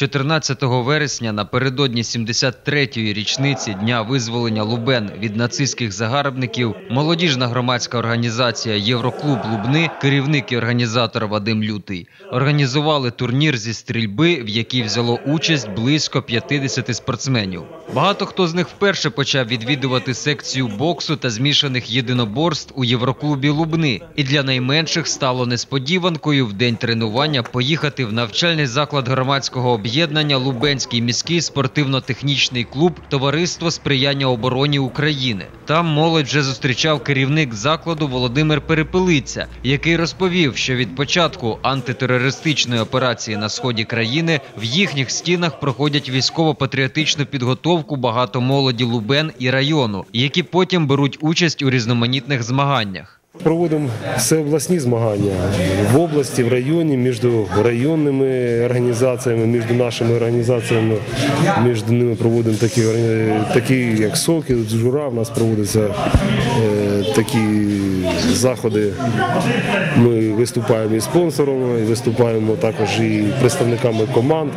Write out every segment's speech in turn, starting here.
14 вересня напередодні 73-ї річниці дня визволення Лубен від нацистських загарбників молодіжна громадська організація Євроклуб Лубни, керівник і організатор Вадим Лютий, організували турнір зі стрільби, в якій взяло участь близько 50 спортсменів. Багато хто з них вперше почав відвідувати секцію боксу та змішаних єдиноборств у Євроклубі Лубни, і для найменших стало несподіванкою в день тренування поїхати в навчальний заклад громадського об'єднання Лубенський міський спортивно-технічний клуб Товариство сприяння обороні України. Там молодь вже зустрічав керівник закладу Володимир Перепелиця, який розповів, що від початку антитерористичної операції на сході країни в їхніх стінах проходять військово-патріотичну підготовку багато молоді Лубен і району, які потім беруть участь у різноманітних змаганнях. Проводимо всеобласні змагання в області, в районі, між районними організаціями, між нашими організаціями. Між ними проводимо такі, такі як Сокіл, Джура. У нас проводяться е, такі заходи. Ми виступаємо і спонсорами, і виступаємо також і представниками команд.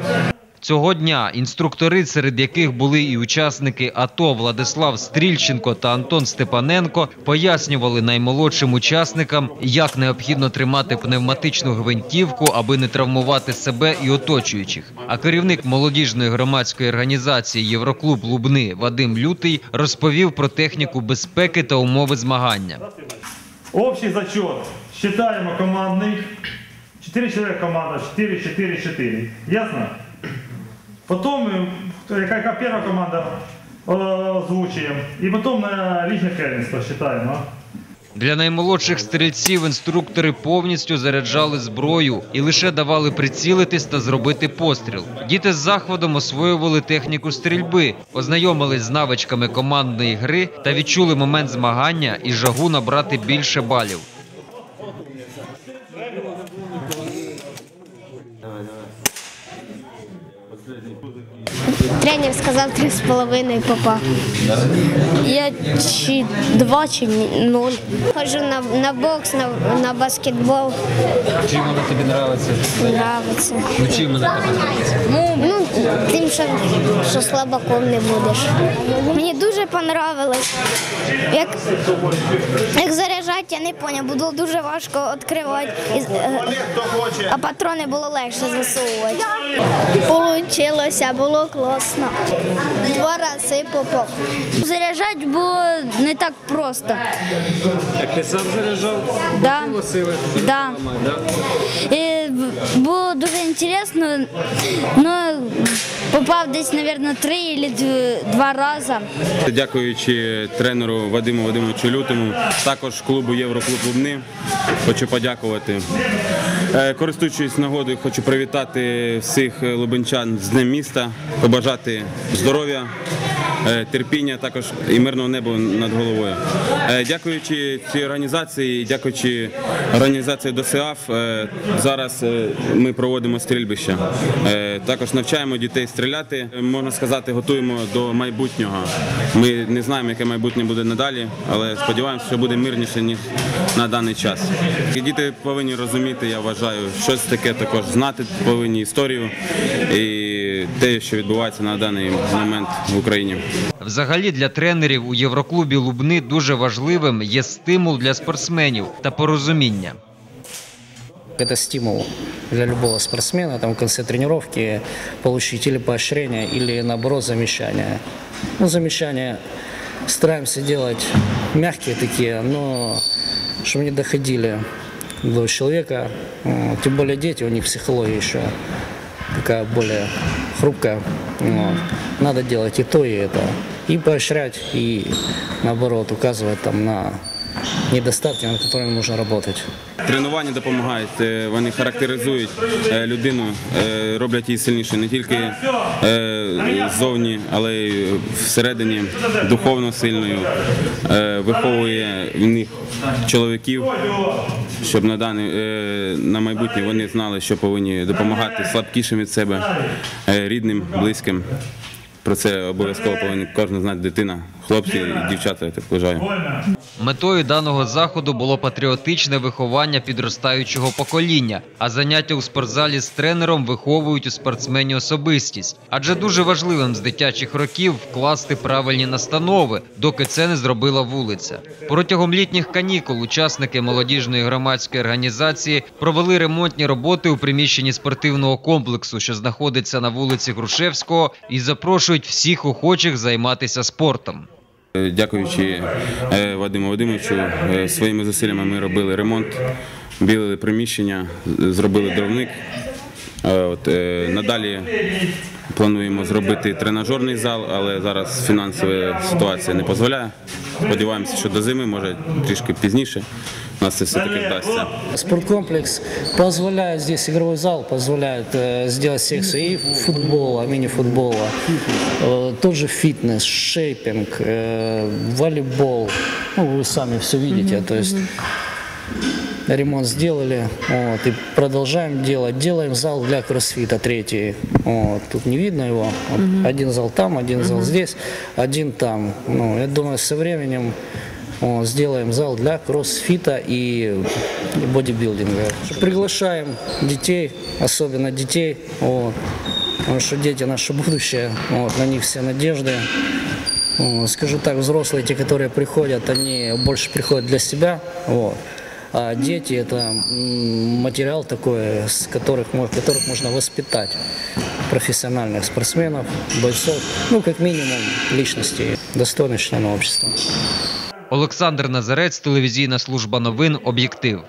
Цього дня інструктори, серед яких були і учасники АТО Владислав Стрільченко та Антон Степаненко, пояснювали наймолодшим учасникам, як необхідно тримати пневматичну гвинтівку, аби не травмувати себе і оточуючих. А керівник молодіжної громадської організації Євроклуб Лубни Вадим Лютий розповів про техніку безпеки та умови змагання. Общий зачет. Считаем командный. 4 человека команда, 4, 4, 4. Ясно? Потом, э, яка первая команда э, озвучуємо. І потім на лічне керівництво считаємо. а? Для наймолодших стрільців інструктори повністю заряджали зброю і лише давали прицілитись та зробити постріл. Діти з заходом освоювали техніку стрільби, ознайомились з навичками командної гри та відчули момент змагання і жагу набрати більше балів. Тренер сказав три з половиною попав. Я чи два, чи нуль. Хожу на, на бокс, на, на баскетбол. Чим воно тобі подобається? Нравиться. Ну чим тобі подобається? Ну, що, слабаком не будеш. Мені дуже понравилось. Як, як заряджати, я не поняв, було дуже важко відкривати. Е, а патрони було легше засовувати. Получилося, було класно. Два рази попав. Заряджати було не так просто. Як ти сам заряджав? Да. Сили? Да. Да? І було дуже інтересно, ну, попав десь, мабуть, три або два рази. Дякуючи тренеру Вадиму Вадимовичу Лютому, також клубу Євроклуб Лубни. Хочу подякувати. Е, Користуючись нагодою, хочу привітати всіх лубенчан з Днем міста, побажати здоров'я, е, терпіння також і мирного неба над головою. Е, Дякуючи цій організації, дякуючи організації ДОСИАФ, е, зараз е, ми проводимо стрільбище. Е, Також навчаємо дітей стріляти. Е, Можна сказати, готуємо до майбутнього. Ми не знаємо, яке майбутнє буде надалі, але сподіваємося, що буде мирніше ніж на даний час. Діти повинні розуміти, я вважаю, щось таке також знати, повинні історію і те, що відбувається на даний момент в Україні. Взагалі для тренерів у Євроклубі Лубни дуже важливим є стимул для спортсменів та порозуміння. Это стимул для любого спортсмена, там в конце тренировки получить или поощрение, или наоборот замечание. Ну, замечания стараемся делать мягкие такие, но чтобы не доходили до человека, М, тем более дети, у них психология еще такая более хрупкая. Вот. Надо делать и то, и это. И поощрять, и наоборот указывать там на недостатки, над которыми нужно работать. Тренування допомагають, е, вони характеризують е, людину, е, роблять її сильнішою не тільки ззовні, але й всередині духовно сильною, виховує в них чоловіків, щоб на даний майбутнє вони знали, що повинні допомагати слабкішим від себе, рідним, близьким. Про це обов'язково повинна кожна знати дитина, хлопці і дівчата, я так вважаю. Метою даного заходу було патріотичне виховання підростаючого покоління, а заняття у спортзалі з тренером виховують у спортсмені особистість. Адже дуже важливим з дитячих років вкласти правильні настанови, доки це не зробила вулиця. Протягом літніх канікул учасники молодіжної громадської організації провели ремонтні роботи у приміщенні спортивного комплексу, що знаходиться на вулиці Грушевського, і запрошують всіх охочих займатися спортом. Дякуючи е, Вадиму Вадимовичу, е, своїми зусиллями ми робили ремонт, білили приміщення, зробили дровник. Е, надалі плануємо зробити тренажерний зал, але зараз фінансова ситуація не дозволяє. Сподіваємося, що до зими, може трішки пізніше, нас це все-таки вдасться. Спорткомплекс позволяет здесь игровой зал, позволяет э, сделать секцию и футбола, мини-футбола, э, тот же фитнес, шейпинг, э, волейбол. Ну, вы сами все видите, то есть ремонт сделали, вот, и продолжаем делать. Делаем зал для кроссфита третий. Вот, тут не видно его. Вот, Один зал там, один зал здесь, один там. Ну, я думаю, со временем сделаем зал для кроссфита и бодибилдинга. Приглашаем детей, особенно детей, вот, потому что дети наше будущее, вот, на них все надежды. Скажу так, взрослые, те, которые приходят, они больше приходят для себя, вот. А дети это материал такой, с которых, которых можно воспитать профессиональных спортсменов, бойцов, ну, как минимум, личностей, достойных членов общества. Олександр Назарець, телевізійна служба новин Об'єктив.